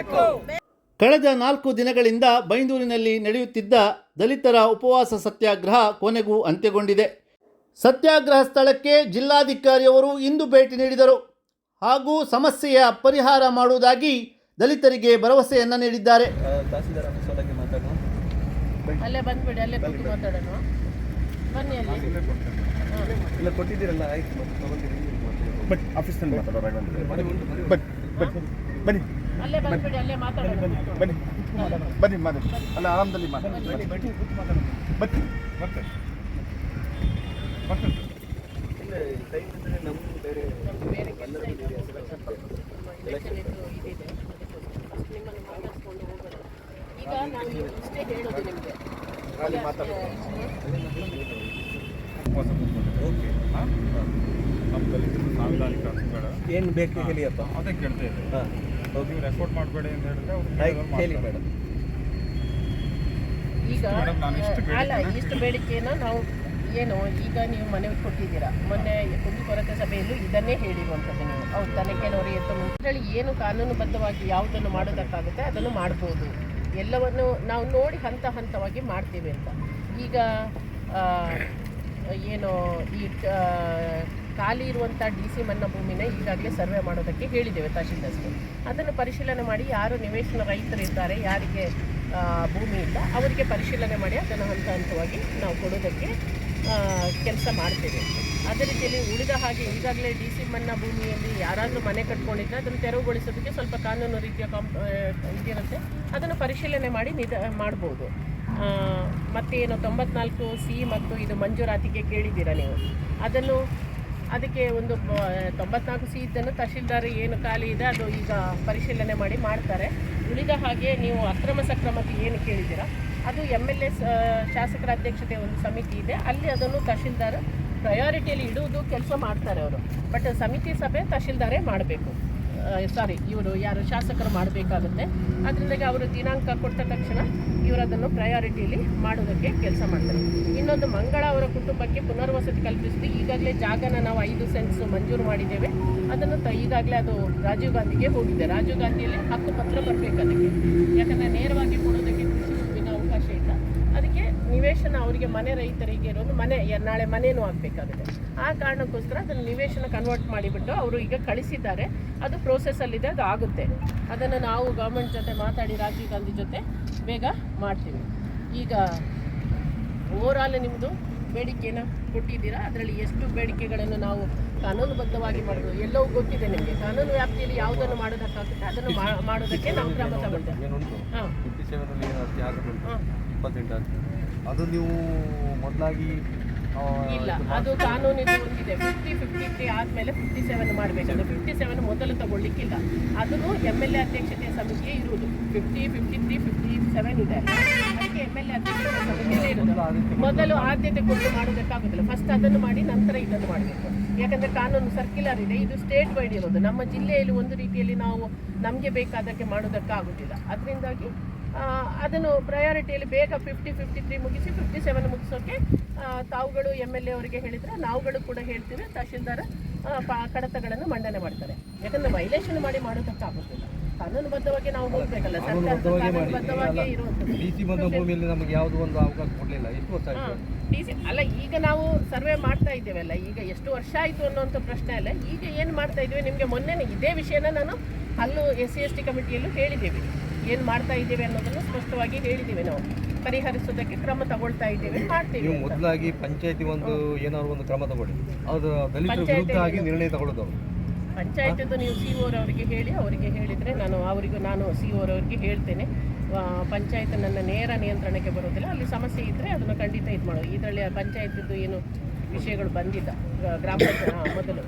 ಬೇಕು ಕಳೆದ ನಾಲ್ಕು ದಿನಗಳಿಂದ ಬೈಂದೂರಿನಲ್ಲಿ ನಡೆಯುತ್ತಿದ್ದ ದಲಿತರ ಉಪವಾಸ ಸತ್ಯಾಗ್ರಹ ಕೊನೆಗೂ ಅಂತ್ಯಗೊಂಡಿದೆ. ಸತ್ಯಾಗ್ರಹ ಸ್ಥಳಕ್ಕೆ ಜಿಲ್ಲಾಧಿಕಾರಿಯವರು ಇಂದು ಭೇಟಿ ನೀಡಿದರು. ಹಾಗೂ ಸಮಸ್ಯೆಯ ಪರಿಹಾರ ಮಾಡುವುದಾಗಿ ದಲಿತರಿಗೆ ಭರವಸೆಯನ್ನು ನೀಡಿದ್ದಾರೆ. ತಹಸೀಲ್ದಾರ್ ಆಫೀಸ್ ಒಳಗೆ ಮಾತಾಡುವ ಅಲ್ಲೇ ಬಂದ್ಬಿಡಿ ಅಲ್ಲೇ ಕೂತು ಮಾತಾಡೋಣ. ಬನ್ನಿ ಅಲ್ಲಿ. ಇಲ್ಲ ಕೊಟ್ಟಿದ್ದೀರಲ್ಲ ಆಯ್ತು ಬಟ್ ಆಫೀಸ್ನಲ್ಲಿ ಬನ್ನಿ. ಬನ್ನಿ ಬನ್ನಿ ಅಲ್ಲೇ ಬಂದ್ಬಿಡಿ ಅಲ್ಲೇ ಮಾತಾಡೋಣ. ಬನ್ನಿ ಬನ್ನಿ ಮಾತಾಡಿ. ಅಲ್ಲ ಆರಾಮದಲ್ಲಿ ಮಾತಾಡಿ. ಬನ್ನಿ ಈಗ ನಾವು ಇಷ್ಟೇ ಹೇಳೋದು ನಿಮಗೆ. ಏನು ಬೇಕು ಹೇಳಿಯಪ್ಪ ಅದೇ ಕೇಳ್ತಾ ಇದ್ದೆ. ನೀವು ರೆಕಾರ್ಡ್ ಮಾಡಬೇಡಿ ಅಂತ ಹೇಳಿದ್ರೆ ಅವ್ರು ಹೇಳಿ ಮೇಡಮ್. ಈಗ ನಾನು ಇಷ್ಟು ಅಲ್ಲ ಇಷ್ಟು ಬೇಡಿಕೆನ ನಾವು ಏನು ಈಗ ನೀವು ಮನವಿ ಕೊಟ್ಟಿದ್ದೀರಾ? ಮೊನ್ನೆ ಕುಂದುಕೊರತೆ ಸಭೆಯಲ್ಲೂ ಇದನ್ನೇ ಹೇಳಿರುವಂಥದ್ದು ನೀವು. ಅವ್ರ ತನಿಖೆನವರು ಎತ್ತ ಹೇಳಿ ಏನು ಕಾನೂನುಬದ್ಧವಾಗಿ ಯಾವುದನ್ನು ಮಾಡೋದಕ್ಕಾಗುತ್ತೆ ಅದನ್ನು ಮಾಡ್ಬೋದು. ಎಲ್ಲವನ್ನು ನಾವು ನೋಡಿ ಹಂತ ಹಂತವಾಗಿ ಮಾಡ್ತೀವಿ ಅಂತ. ಈಗ ಆ, ಏನು ಈ ಖಾಲಿ ಇರುವಂಥ ಡಿ ಸಿ ಮನ್ನ ಭೂಮಿನ ಈಗಾಗಲೇ ಸರ್ವೆ ಮಾಡೋದಕ್ಕೆ ಹೇಳಿದ್ದೇವೆ ತಹಶೀಲ್ದಾರ್ಸ್ಗೆ ಅದನ್ನು ಪರಿಶೀಲನೆ ಮಾಡಿ ಯಾರು ನಿವೇಶನ ರೈತರಿದ್ದಾರೆ ಯಾರಿಗೆ ಭೂಮಿ ಇಲ್ಲ, ಅವರಿಗೆ ಪರಿಶೀಲನೆ ಮಾಡಿ ಅದನ್ನು ಹಂತ ಹಂತವಾಗಿ ನಾವು ಕೊಡೋದಕ್ಕೆ ಕೆಲಸ ಮಾಡ್ತೇವೆ. ಅದೇ ರೀತಿಯಲ್ಲಿ ಉಳಿದ ಹಾಗೆ ಈಗಾಗಲೇ ಡಿ ಸಿ ಮನ್ನ ಭೂಮಿಯಲ್ಲಿ ಯಾರಾದರೂ ಮನೆ ಕಟ್ಕೊಂಡಿದ್ರೆ ಅದನ್ನು ತೆರವುಗೊಳಿಸೋದಕ್ಕೆ ಸ್ವಲ್ಪ ಕಾನೂನು ರೀತಿಯ ಕಾಂಪ್ ಇದಿರುತ್ತೆ. ಅದನ್ನು ಪರಿಶೀಲನೆ ಮಾಡಿ ನಿಧ ಮಾಡ್ಬೋದು. ಮತ್ತೇನು ತೊಂಬತ್ನಾಲ್ಕು ಸಿ ಮತ್ತು ಇದು ಮಂಜೂರಾತಿಗೆ ಕೇಳಿದ್ದೀರಾ ನೀವು? ಅದನ್ನು ಅದಕ್ಕೆ ಒಂದು ತೊಂಬತ್ನಾಲ್ಕು ಸಿ ಇದ್ದನ್ನು ತಹಶೀಲ್ದಾರ್ ಏನು ಖಾಲಿ ಇದೆ, ಅದು ಈಗ ಪರಿಶೀಲನೆ ಮಾಡಿ ಮಾಡ್ತಾರೆ. ಉಳಿದ ಹಾಗೆ ನೀವು ಅಕ್ರಮ ಸಕ್ರಮಕ್ಕೆ ಏನು ಕೇಳಿದ್ದೀರಾ? ಅದು ಎಂ ಎಲ್ ಎ ಶಾಸಕರ ಅಧ್ಯಕ್ಷತೆ ಒಂದು ಸಮಿತಿ ಇದೆ. ಅಲ್ಲಿ ಅದನ್ನು ತಹಶೀಲ್ದಾರ್ ಪ್ರಯಾರಿಟಿಯಲ್ಲಿ ಇಡುವುದು ಕೆಲಸ ಮಾಡ್ತಾರೆ ಅವರು. ಬಟ್ ಸಮಿತಿ ಸಭೆ ತಹಶೀಲ್ದಾರೇ ಮಾಡಬೇಕು. ಸಾರಿ ಇವರು ಯಾರು ಶಾಸಕರು ಮಾಡಬೇಕಾಗುತ್ತೆ. ಅದರಿಂದಾಗಿ ಅವರು ದಿನಾಂಕ ಕೊಟ್ಟ ತಕ್ಷಣ ಇವರು ಅದನ್ನು ಪ್ರಯಾರಿಟಿಯಲ್ಲಿ ಮಾಡೋದಕ್ಕೆ ಕೆಲಸ ಮಾಡ್ತಾರೆ. ಇನ್ನೊಂದು ಮಂಗಳ ಅವರ ಕುಟುಂಬಕ್ಕೆ ಪುನರ್ವಸತಿ ಕಲ್ಪಿಸಿದ್ದು ಈಗಾಗಲೇ ಜಾಗನ ನಾವು ಐದು ಸೆನ್ಸ್ ಮಂಜೂರು ಮಾಡಿದ್ದೇವೆ. ಅದನ್ನು ತ, ಈಗಾಗಲೇ ಅದು ರಾಜೀವ್ ಗಾಂಧಿಗೆ ಹೋಗಿದೆ. ರಾಜೀವ್ ಗಾಂಧಿಯಲ್ಲಿ ಹಕ್ಕು ಪತ್ರ ಬರಬೇಕು ಅದಕ್ಕೆ. ಯಾಕಂದರೆ ನೇರವಾಗಿ ಕೊಡೋದಕ್ಕೆ ಕೃಷಿ ಅವಕಾಶ ಇಲ್ಲ. ಅದಕ್ಕೆ ನಿವೇಶನ ಅವರಿಗೆ ಮನೆ ರೈತರಿಗೆ ಇರೋದು ಮನೆ ನಾಳೆ ಮನೇನೂ ಆಗಬೇಕಾಗುತ್ತೆ. ಆ ಕಾರಣಕ್ಕೋಸ್ಕರ ಅದನ್ನು ನಿವೇಶನ ಕನ್ವರ್ಟ್ ಮಾಡಿಬಿಟ್ಟು ಅವರು ಈಗ ಕಳಿಸಿದ್ದಾರೆ. ಅದು ಪ್ರೋಸೆಸ್ಸಲ್ಲಿದೆ ಅದು ಆಗುತ್ತೆ. ಅದನ್ನು ನಾವು ಗೌರ್ಮೆಂಟ್ ಜೊತೆ ಮಾತಾಡಿ ರಾಜೀವ್ ಗಾಂಧಿ ಜೊತೆ ಬೇಗ ಮಾಡ್ತೀವಿ. ಈಗ ಓವರಾಲ್ ನಿಮ್ಮದು ಬೇಡಿಕೆನ ಕೊಟ್ಟಿದ್ದೀರಾ? ಅದರಲ್ಲಿ ಎಷ್ಟು ಬೇಡಿಕೆಗಳನ್ನು ನಾವು ಕಾನೂನುಬದ್ಧವಾಗಿ ಮಾಡೋದು? ಎಲ್ಲವೂ ಗೊತ್ತಿದೆ ನಿಮಗೆ. ಕಾನೂನು ವ್ಯಾಪ್ತಿಯಲ್ಲಿ ಯಾವುದನ್ನು ಮಾಡೋದಕ್ಕಾಗುತ್ತೆ ಅದನ್ನು ಮಾಡೋದಕ್ಕೆ ನಾವು ಕ್ರಮ ತಗೊಳ್ತೇವೆ. ಅದು ನೀವು ಮೊದಲಾಗಿ ಇಲ್ಲ ಅದು ಕಾನೂನಿದು ಒಂದಿದೆ. ಫಿಫ್ಟಿ ಫಿಫ್ಟಿ ತ್ರೀ ಆದಮೇಲೆ ಫಿಫ್ಟಿ ಸೆವೆನ್ ಮಾಡಬೇಕು. ಫಿಫ್ಟಿ ಸೆವೆನ್ ಮೊದಲು ತಗೊಳ್ಳಿಕ್ಕಿಲ್ಲ. ಅದನ್ನು ಎಂ ಎಲ್ ಎ ಅಧ್ಯಕ್ಷತೆಯ ಸಮಿತಿಯೇ ಇರುವುದು. Fifty fifty three fifty seven ಇದೆ ಅದಕ್ಕೆ ಎಂ ಎಲ್ ಎ ಅಧ್ಯಕ್ಷತೆಯ ಸಮಿತಿಯಲ್ಲೇ ಇರೋದು ಮೊದಲು ಆದ್ಯತೆ ಕೊಟ್ಟು ಮಾಡೋದಕ್ಕಾಗೋದಿಲ್ಲ. ಫಸ್ಟ್ ಅದನ್ನು ಮಾಡಿ ನಂತರ ಇದನ್ನು ಮಾಡಬೇಕು. ಯಾಕಂದರೆ ಕಾನೂನು ಸರ್ಕ್ಯುಲರ್ ಇದೆ. ಇದು ಸ್ಟೇಟ್ ವೈಡ್ ಇರೋದು. ನಮ್ಮ ಜಿಲ್ಲೆಯಲ್ಲಿ ಒಂದು ರೀತಿಯಲ್ಲಿ ನಾವು ನಮಗೆ ಬೇಕಾದಕ್ಕೆ ಮಾಡೋದಕ್ಕಾಗೋದಿಲ್ಲ. ಅದರಿಂದಾಗಿ ಅದನ್ನು ಪ್ರಯಾರಿಟಿಯಲ್ಲಿ ಬೇಗ ಫಿಫ್ಟಿ ಫಿಫ್ಟಿ ತ್ರೀ ಮುಗಿಸಿ ಫಿಫ್ಟಿ ಸೆವೆನ್ ಮುಗಿಸೋಕೆ ತಾವುಗಳು ಎಂ ಎಲ್ ಎ ಅವರಿಗೆ ಹೇಳಿದರೆ ನಾವುಗಳು ಕೂಡ ಹೇಳ್ತೀವಿ ತಹಶೀಲ್ದಾರ್ ಕಡತಗಳನ್ನು ಮಂಡನೆ ಮಾಡ್ತಾರೆ. ಯಾಕಂದರೆ ವೈಲೇಷನ್ ಮಾಡಿ ಮಾಡೋದಕ್ಕಾಗೋದಿಲ್ಲ ಕಾನೂನುಬದ್ಧವಾಗಿ ನಾವು ಹೋಗ್ಬೇಕಲ್ಲ ಕಾನೂನುಬದ್ಧವಾಗಿ ಇರುವಂಥದ್ದು. ಸಿ ನಮಗೆ ಯಾವುದೋ ಒಂದು ಅವಕಾಶ ಕೊಡಲಿಲ್ಲ. ಎಷ್ಟು ವರ್ಷ ಆಯ್ತು? ಆಯಿತು ಅಲ್ಲ ಈಗ ನಾವು ಸರ್ವೆ ಮಾಡ್ತಾ ಇದ್ದೇವಲ್ಲ ಈಗ ಎಷ್ಟು ವರ್ಷ ಆಯಿತು ಅನ್ನೋಂಥ ಪ್ರಶ್ನೆ ಅಲ್ಲ. ಈಗ ಏನು ಮಾಡ್ತಾ ಇದ್ದೀವಿ ನಿಮಗೆ ಮೊನ್ನೆ ಇದೇ ವಿಷಯನ ನಾನು ಅಲ್ಲೂ ಎಸ್ ಸಿ ಎಸ್ ಟಿ ಕಮಿಟಿಯಲ್ಲೂ ಹೇಳಿದ್ದೀವಿ. ಏನು ಮಾಡ್ತಾ ಇದ್ದೇವೆ ಅನ್ನೋದನ್ನು ಸ್ಪಷ್ಟವಾಗಿ ಹೇಳಿದ್ದೀವಿ ನಾವು. ಪರಿಹರಿಸೋದಕ್ಕೆ ಕ್ರಮ ತಗೊಳ್ತಾ ಇದ್ದೇವೆ ಮಾಡ್ತೀವಿ ನೀವು ಮೊದಲಾಗಿ ಪಂಚಾಯತಿ ಒಂದು ಏನಾದ್ರು ಒಂದು ಕ್ರಮ ತಗೊಳ್ಳಿ. ಅದು ದಲಿತರ ಪಂಚಾಯ್ತಿ ವಿರುದ್ಧ ಆಗಿ ನಿರ್ಣಯ ತಗೊಳ್ಳೋದು ಅವರು. ನೀವು ಸಿ ಅವರಿಗೆ ಹೇಳಿ ಅವರಿಗೆ ಹೇಳಿದರೆ ನಾನು ಅವರಿಗೂ ನಾನು ಸಿ ಅವರಿಗೆ ಹೇಳ್ತೇನೆ. ಪಂಚಾಯತ್ ನನ್ನ ನೇರ ನಿಯಂತ್ರಣಕ್ಕೆ ಬರೋದಿಲ್ಲ. ಅಲ್ಲಿ ಸಮಸ್ಯೆ ಇದ್ದರೆ ಅದನ್ನು ಖಂಡಿತ ಇದು ಮಾಡೋದು ಇದರಲ್ಲಿ ಪಂಚಾಯತ್ದು ಏನು ವಿಷಯಗಳು ಬಂದಿದ್ದ ಗ್ರಾಮ ಪಂಚಾಯತ್ ಮೊದಲು.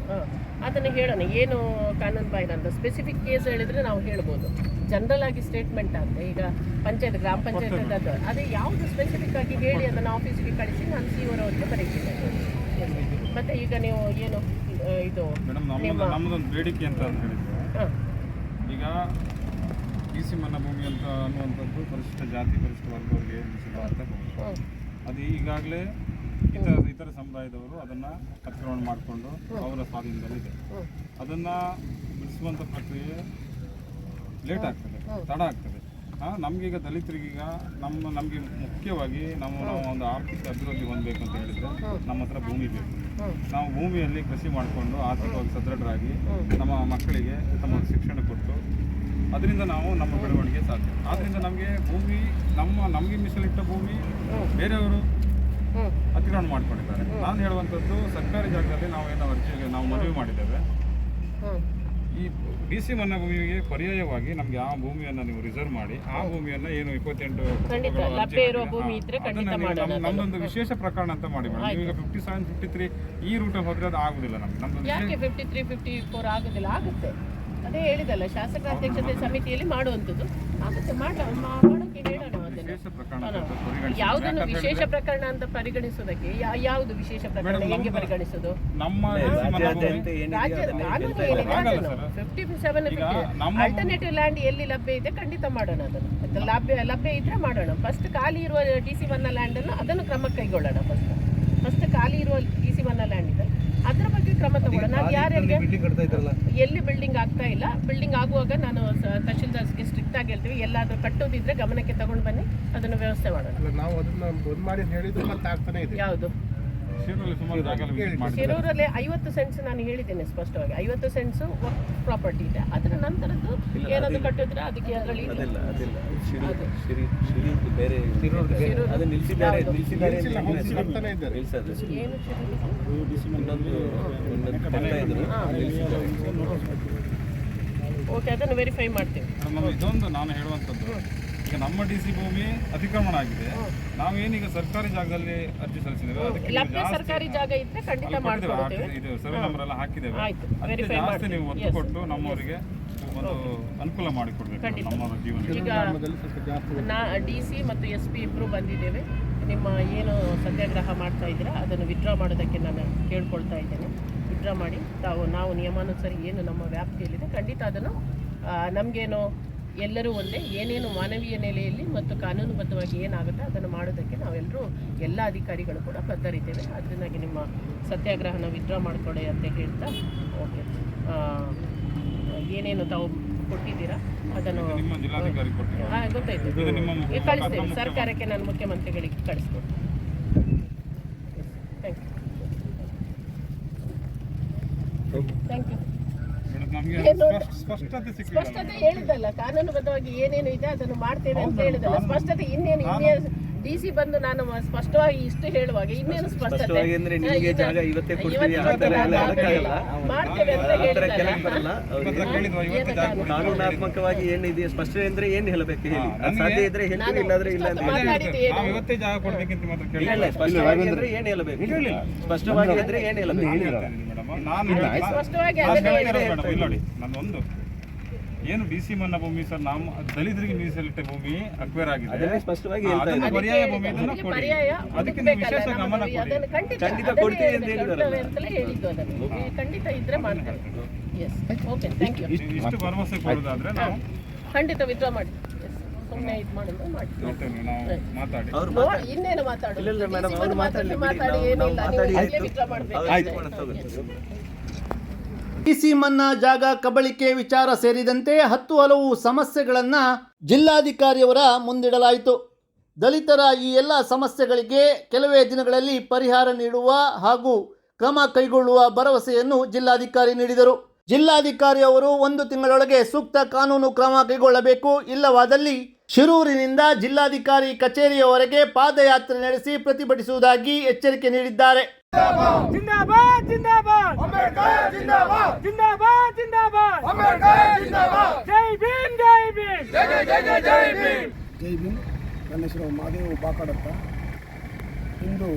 ಅದನ್ನು ಹೇಳೋಣ ಏನು ಕಾನೂನು ಬಾಹಿರ ಅಂತ ಸ್ಪೆಸಿಫಿಕ್ ಕೇಸ್ ಹೇಳಿದರೆ ನಾವು ಹೇಳ್ಬೋದು. ಜನರಲ್ ಆಗಿ ಸ್ಟೇಟ್ಮೆಂಟ್ ಅಂತ ಈಗ ಪಂಚಾಯತ್ ಗ್ರಾಮ ಪಂಚಾಯತ್ ಅದು ಅದೇ ಯಾವುದು ಸ್ಪೆಸಿಫಿಕ್ ಆಗಿ ಹೇಳಿ ಅದನ್ನು ಆಫೀಸಿಗೆ ಕಳಿಸಿ ನಾನು ಸಿ ಅವರಿಗೆ ಬರೀತೀನಿ. ಮತ್ತು ಈಗ ನೀವು ಏನು ಇದು ನಮ್ಮದೊಂದು ಬೇಡಿಕೆ ಅಂತ ಹೇಳಿದ್ರೆ ಈಗ ಬಿ ಸಿ ಮನ್ನ ಭೂಮಿ ಅಂತ ಅನ್ನುವಂಥದ್ದು ಪರಿಶಿಷ್ಟ ಜಾತಿ ಪರಿಶಿಷ್ಟ ವರ್ಗಗಳಿಗೆ ಅದು ಈಗಾಗಲೇ ಇತರ ಇತರ ಸಮುದಾಯದವರು ಅದನ್ನು ಅತಿಕ್ರಮಣ ಮಾಡಿಕೊಂಡು ಅವರ ಸ್ವಾಧೀನದಲ್ಲಿದೆ ಅದನ್ನು ಬಿಡಿಸುವಂಥ ಪ್ರಕ್ರಿಯೆ ಲೇಟ್ ಆಗ್ತದೆ, ತಡ ಆಗ್ತದೆ. ನಮಗೀಗ ದಲಿತರಿಗೀಗ ನಮ್ಮ, ನಮಗೆ ಮುಖ್ಯವಾಗಿ ನಮ್ಮ, ನಾವು ಒಂದು ಆರ್ಥಿಕ ಅಭಿವೃದ್ಧಿ ಹೊಂದಬೇಕು ಅಂತ ಹೇಳಿದ್ರೆ ನಮ್ಮ ಹತ್ರ ಭೂಮಿ ಬೇಕು. ನಾವು ಭೂಮಿಯಲ್ಲಿ ಕೃಷಿ ಮಾಡಿಕೊಂಡು ಆರ್ಥಿಕವಾಗಿ ಸದೃಢರಾಗಿ ನಮ್ಮ ಮಕ್ಕಳಿಗೆ ಉತ್ತಮ ಶಿಕ್ಷಣ ಕೊಟ್ಟು ಅದರಿಂದ ನಾವು ನಮ್ಮ ಬೆಳವಣಿಗೆ ಸಾಧ್ಯ. ಆದ್ದರಿಂದ ನಮಗೆ ಭೂಮಿ, ನಮ್ಮ, ನಮಗೆ ಮೀಸಲಿಟ್ಟ ಭೂಮಿ, ಬೇರೆಯವರು ಅತಿಕ್ರಮಣ ಮಾಡ್ಕೊಂಡಿದ್ದಾರೆ. ನಾನು ಹೇಳುವಂಥದ್ದು ಸರ್ಕಾರಿ ಜಾಗದಲ್ಲಿ ನಾವು ಏನೋ ಅರ್ಜಿಗೆ ನಾವು ಮನವಿ ಮಾಡಿದ್ದೇವೆ. ಈ ಬಿ ಸಿ ಮನ್ನಾ ಭೂಮಿಗೆ ಪರ್ಯಾಯವಾಗಿ ನಮಗೆ ಆ ಭೂಮಿಯನ್ನು ನೀವು ರಿಸರ್ವ್ ಮಾಡಿ ಆ ಭೂಮಿಯನ್ನು ಏನು ಇಪ್ಪತ್ತೆಂಟು ಅರ್ಜಿ ಮಾಡೋಣ. ನಮ್ದೊಂದು ವಿಶೇಷ ಪ್ರಕರಣ ಅಂತ ಮಾಡಿ ಮೇಡಮ್. ಈಗ ಫಿಫ್ಟಿ ಸೆವೆನ್ ಫಿಫ್ಟಿ ತ್ರೀ ಈ ರೂಟ್ ಹೋದ್ರೆ ಅದು ಆಗುದಿಲ್ಲ ನಮ್ಗೆ. ನಮ್ದು ಫಿಫ್ಟಿ ತ್ರೀ ಫಿಫ್ಟಿ ಫೋರ್ ಆಗೋದಿಲ್ಲ? ಆಗುತ್ತೆ. ಅದೇ ಹೇಳಿದಲ್ಲ ಶಾಸಕ ಅಧ್ಯಕ್ಷತೆ ಸಮಿತಿಯಲ್ಲಿ ಮಾಡುವಂಥದ್ದು. ಆಗುತ್ತೆ. ಮಾಡ ಯಾವುದನ್ನು ವಿಶೇಷ ಪ್ರಕರಣ ಅಂತ ಪರಿಗಣಿಸೋದಕ್ಕೆ ಯಾವುದು ವಿಶೇಷ ಪ್ರಕರಣ? ಹೆಂಗೆ ಪರಿಗಣಿಸೋದು? ನಮ್ಮ ರಾಜ್ಯದ ಕಾನೂನು. ಫಿಫ್ಟಿ ಸೆವೆನ್ ನಮ್ಮ ಲ್ಯಾಂಡ್ ಎಲ್ಲಿ ಲಭ್ಯ ಇದೆ? ಖಂಡಿತ ಮಾಡೋಣ ಅದನ್ನು. ಅದು ಲಭ್ಯ ಲಭ್ಯ ಇದ್ರೆ ಮಾಡೋಣ. ಫಸ್ಟ್ ಖಾಲಿ ಇರುವ ಡಿ ಸಿ ಒನ್ನ ಲ್ಯಾಂಡ್ ಅನ್ನು ಅದನ್ನು ಕ್ರಮ ಕೈಗೊಳ್ಳೋಣ ಫಸ್ಟ್ ಫಸ್ಟ್ ಖಾಲಿ ಇರುವ ಡಿ ಸಿ ಒನ್ನ ಲ್ಯಾಂಡ್ ಇದೆ. ಅದರ ಬಗ್ಗೆ ಕ್ರಮ ತಗೊಳ್ಳೋಣ. ಅದು ಯಾರ್ಯಾರಿಗೆ ಎಲ್ಲಿ ಬಿಲ್ಡಿಂಗ್ ಆಗ್ತಾ ಇಲ್ಲ ಬಿಲ್ಡಿಂಗ್ ಆಗುವಾಗ ನಾನು ತಹಶೀಲ್ದಾರ್ಸ್ಗೆ ಸ್ಟ್ರಿಕ್ಟ್ ಆಗಿ ಹೇಳ್ತೀವಿ. ಎಲ್ಲಾದ್ರೂ ಕಟ್ಟೋದಿದ್ರೆ ಗಮನಕ್ಕೆ ತಗೊಂಡು ಬನ್ನಿ ಅದನ್ನು ವ್ಯವಸ್ಥೆ ಮಾಡೋಣ. ನಾವು ಅದನ್ನ ಬಂದ್ ಮಾಡಿ ಹೇಳಿದ್ರು ಮತ್ತೆ ಆಗ್ತಾನೆ ಇದೆ. ಯಾವುದು? ಶಿರೂರಲ್ಲಿ ಐವತ್ತು ಸೆಂಟ್ಸ್ ನಾನು ಹೇಳಿದ್ದೇನೆ ಸ್ಪಷ್ಟವಾಗಿ. ಐವತ್ತು ಸೆಂಟ್ಸ್ ಪ್ರಾಪರ್ಟಿ ಇದೆ. ಅದರ ನಂತರದ್ದು ಏನಾದ್ರು ಕಟ್ಟಿದ್ರೆ ಅದಕ್ಕೆ ಅದರಲ್ಲಿ ಓಕೆ ಅದನ್ನು ವೆರಿಫೈ ಮಾಡ್ತೀವಿ. ಇದೊಂದು ನಾನು ಹೇಳುವಂಥದ್ದು. ಈಗ ನಮ್ಮ ಡಿ ಸಿ ಭೂಮಿ ಅತಿಕ್ರಮಣ ಆಗಿದೆ. ನಾವೇನೀಗ ಸರ್ಕಾರಿ ಜಾಗದಲ್ಲಿ ಅರ್ಜಿ ಸಲ್ಲಿಸಿದ್ದೇವೆ ಅದಕ್ಕೆ ಸರ್ಕಾರಿ ಜಾಗ ಇದ್ರೆ ಖಂಡಿತ ಇದು ಸರ್ವೆ ನಂಬರ್ ಎಲ್ಲ ಹಾಕಿದ್ದೇವೆ. ಆಯ್ತು, ಅದಕ್ಕೆ ಜಾಸ್ತಿ ನೀವು ಒತ್ತು ಕೊಟ್ಟು ನಮ್ಮವರಿಗೆ ಒಂದು ಅನುಕೂಲ ಮಾಡಿಕೊಡ್ಬೇಕು. ನಮ್ಮ ಜೀವನ ಈಗ ನಾ ಡಿ ಸಿ ಮತ್ತು ಎಸ್ ಪಿ ಇಬ್ಬರು ಬಂದಿದ್ದೇವೆ. ನಿಮ್ಮ ಏನು ಸತ್ಯಾಗ್ರಹ ಮಾಡ್ತಾ ಇದ್ದೀರಾ ಅದನ್ನು ವಿತ್ಡ್ರಾ ಮಾಡೋದಕ್ಕೆ ನಾನು ಕೇಳ್ಕೊಳ್ತಾ ಇದ್ದೇನೆ. ವಿತ್ಡ್ರಾ ಮಾಡಿ ತಾವು ನಾವು ನಿಯಮಾನುಸಾರ ಏನು ನಮ್ಮ ವ್ಯಾಪ್ತಿಯಲ್ಲಿದೆ ಖಂಡಿತ ಅದನ್ನು ನಮಗೇನು ಎಲ್ಲರೂ ಒಂದೇ ಏನೇನು ಮಾನವೀಯ ನೆಲೆಯಲ್ಲಿ ಮತ್ತು ಕಾನೂನುಬದ್ಧವಾಗಿ ಏನಾಗುತ್ತೆ ಅದನ್ನು ಮಾಡೋದಕ್ಕೆ ನಾವೆಲ್ಲರೂ ಎಲ್ಲ ಅಧಿಕಾರಿಗಳು ಕೂಡ ಬದ್ಧರಿದ್ದೇವೆ. ಅದರಿಂದಾಗಿ ನಿಮ್ಮ ಸತ್ಯಾಗ್ರಹನ ವಿಡ್ರಾ ಮಾಡಿಕೊಡಿ ಅಂತ ಹೇಳ್ತಾ ಓಕೆ ಏನೇನು ತಾವು ಕೊಟ್ಟಿದ್ದೀರಾ ಅದನ್ನು ಗೊತ್ತಾಯ್ತು. ಕಳಿಸ್ತೇವೆ. ಸರ್ಕಾರಕ್ಕೆ ನಾನು ಮುಖ್ಯಮಂತ್ರಿಗಳಿಗೆ ಕಳಿಸ್ಕೊಡ್ತೀನಿ ಥ್ಯಾಂಕ್ ಯು ಮೇಡಮ್, ನಮ್ಗೆ ಏನು? ಸ್ಪಷ್ಟ- ಸ್ಪಷ್ಟತೆ ಸ್ಪಷ್ಟತೆ ಹೇಳಿದಲ್ಲ ಕಾನೂನುಬದ್ಧವಾಗಿ ಏನೇನು ಇದೆ ಅದನ್ನು ಮಾಡ್ತೇವೆ ಅಂತ ಹೇಳಿದಲ್ಲ ಸ್ಪಷ್ಟತೆ ಇನ್ನೇನು ಇನ್ನೇನು ಡಿ ಸಿ ಬಂದು ನಾನು ಸ್ಪಷ್ಟವಾಗಿ ಇಷ್ಟು ಹೇಳುವಾಗ ಇನ್ನೇನು ಸ್ಪಷ್ಟತೆ. ಮಾಡ್ತೇವೆ ಅಂತ ಜಾಗ ಕಾನೂನಾತ್ಮಕವಾಗಿ ಏನಿದೆ ಅಂದ್ರೆ ಏನ್ ಹೇಳಬೇಕು ಹೇಳಿ? ಸಾಧ್ಯ ಇದ್ರೆ ಹೇಳಿ ಇಲ್ಲಾದ್ರೆ ಇಲ್ಲ ಅಂತ ಹೇಳಿ. ಏನು? ನಾವು ಇವತ್ತೇ ಜಾಗ ಕೊಡ್ಬೇಕಂತ ಮಾತ್ರ ಕೇಳಿ. ಇಲ್ಲ ಸ್ಪಷ್ಟವಾಗಿ ಅಂದ್ರೆ ಏನ್ ಹೇಳಬೇಕು? ಸ್ಪಷ್ಟವಾಗಿ ಅಂದ್ರೆ ಏನ್ ಹೇಳಬೇಕು? ಸ್ಪಷ್ಟವಾಗಿ ನೋಡಿ ನಂದೊಂದು ಏನು ಬಿ ಸಿ ಮನ್ನ ಭೂಮಿ ಸರ್? ನಮ್ಮ ದಲಿತರಿಗೆ ಮೀಸಲಿಟ್ಟ ಭೂಮಿ ಅಕ್ವೇರ್ ಆಗಿದೆ. ಅದನ್ನೇ ಸ್ಪಷ್ಟವಾಗಿ ಅದನ್ನು ಪರ್ಯಾಯ ಭೂಮಿ ಇದನ್ನ ಕೊಡಿ. ಪರ್ಯಾಯ ಅದಕ್ಕೆ ನೀವು ವಿಶೇಷ ಗಮನ ಕೊಡಿ. ಖಂಡಿತ ಕೊಡ್ತೀವಿ ಅಂತ ಹೇಳಿದ್ದು, ಹೇಳಿದಾರಲ್ಲ. ಕೊಡ್ತೇವೆ ಅಂತಲೇ ಹೇಳಿದ್ದು ಅದನ್ನು. ಈ ಖಂಡಿತ ಇದ್ರೆ ಮಾಡ್ತೇವೆ ಎಸ್ ಓಕೆ ಥ್ಯಾಂಕ್ ಯು ಇಷ್ಟು- ಭರವಸೆ ಕೊಡೋದಾದ್ರೆ ನಾವು ಖಂಡಿತ ವಿತ್ಡ್ರಾ ಮಾಡಿ ಸುಮ್ಮನೆ ಇದು ಮಾಡಿದ್ರೆ ಮಾಡಿ ಮಾತಾಡಿ. ಇನ್ನೇನು. ಮಾತಾಡಿ ಏನಿಲ್ಲ ಮಾತಾಡಿ ಆಯ್ತು. withdraw ಮಾಡ್ಬೇಕು. ಆಯ್ತು. ಮನ್ನಾ ಜಾಗ ಕಬಳಿಕೆ ವಿಚಾರ ಸೇರಿದಂತೆ ಹತ್ತು ಹಲವು ಸಮಸ್ಯೆಗಳನ್ನು ಜಿಲ್ಲಾಧಿಕಾರಿಯವರ ಮುಂದಿಡಲಾಯಿತು. ದಲಿತರ ಈ ಎಲ್ಲ ಸಮಸ್ಯೆಗಳಿಗೆ ಕೆಲವೇ ದಿನಗಳಲ್ಲಿ ಪರಿಹಾರ ನೀಡುವ ಹಾಗೂ ಕ್ರಮ ಕೈಗೊಳ್ಳುವ ಭರವಸೆಯನ್ನು ಜಿಲ್ಲಾಧಿಕಾರಿ ನೀಡಿದರು. ಜಿಲ್ಲಾಧಿಕಾರಿ ಅವರು ಒಂದು ತಿಂಗಳೊಳಗೆ ಸೂಕ್ತ ಕಾನೂನು ಕ್ರಮ ಕೈಗೊಳ್ಳಬೇಕು. ಇಲ್ಲವಾದಲ್ಲಿ ಶಿರೂರಿನಿಂದ ಜಿಲ್ಲಾಧಿಕಾರಿ ಕಚೇರಿಯವರೆಗೆ ಪಾದಯಾತ್ರೆ ನಡೆಸಿ ಪ್ರತಿಭಟಿಸುವುದಾಗಿ ಎಚ್ಚರಿಕೆ ನೀಡಿದ್ದಾರೆ. जिंदाबाद जिंदाबाद जिंदाबाद जिंदाबाद जिंदाबाद जय भीम जय भीम जय जय जय जय भीम ಜೈ ಭೀಮ್ ನನ್ನ ಹೆಸರು ಮಹಾದೇವ್ ಬಾಕಾಡ್ ಅಂತ ಇಂದು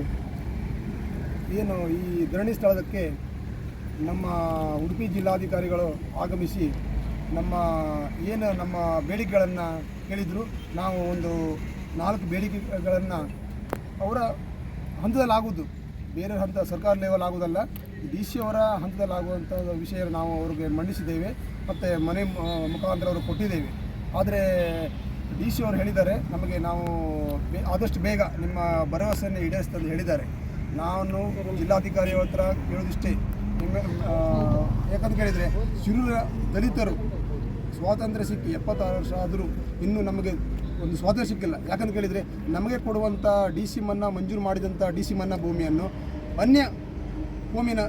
ಏನು ಈ ಧರಣಿ ಸ್ಥಳಕ್ಕೆ ನಮ್ಮ ಉಡುಪಿ ಜಿಲ್ಲಾಧಿಕಾರಿಗಳು ಆಗಮಿಸಿ ನಮ್ಮ ಏನು ನಮ್ಮ ಬೇಡಿಕೆಗಳನ್ನು ಕೇಳಿದರು ನಾವು ಒಂದು ನಾಲ್ಕು ಬೇಡಿಕೆಗಳನ್ನು ಅವರ ಹಂತದಲ್ಲಾಗುವುದು ಬೇರೆ ಹಂತ ಸರ್ಕಾರ ಲೆವೆಲ್ ಆಗೋದಲ್ಲ ಡಿ ಸಿ ಅವರ ಹಂತದಲ್ಲಿ ಆಗುವಂಥ ವಿಷಯ ನಾವು ಅವ್ರಿಗೆ ಮಂಡಿಸಿದ್ದೇವೆ, ಮತ್ತು ಮನೆ ಮುಖಾಂತರ ಅವರು ಕೊಟ್ಟಿದ್ದೇವೆ. ಆದರೆ ಡಿ ಸಿ ಅವರು ಹೇಳಿದ್ದಾರೆ, ನಮಗೆ ನಾವು ಆದಷ್ಟು ಬೇಗ ನಿಮ್ಮ ಭರವಸೆಯನ್ನು ಈಡೇರಿಸ್ತಂದು ಹೇಳಿದ್ದಾರೆ. ನಾನು ಜಿಲ್ಲಾಧಿಕಾರಿ ಹತ್ರ ಕೇಳೋದಿಷ್ಟೇ ನಿಮ್ಮ ಯಾಕಂತ ಕೇಳಿದರೆ, ಶಿರೂರ ದಲಿತರು ಸ್ವಾತಂತ್ರ್ಯ ಸಿಕ್ಕಿ ಎಪ್ಪತ್ತಾರು ವರ್ಷ ಆದರೂ ಇನ್ನೂ ನಮಗೆ ಒಂದು ಸ್ವಾತಂತ್ರ್ಯ ಸಿಕ್ಕಿಲ್ಲ. ಯಾಕಂತ ಕೇಳಿದರೆ ನಮಗೆ ಕೊಡುವಂಥ ಡಿ ಸಿ ಮನ್ನಾ ಮಂಜೂರು ಮಾಡಿದಂಥ ಡಿ ಸಿ ಮನ್ನಾ ಭೂಮಿಯನ್ನು ಅನ್ಯ ಭೂಮಿನ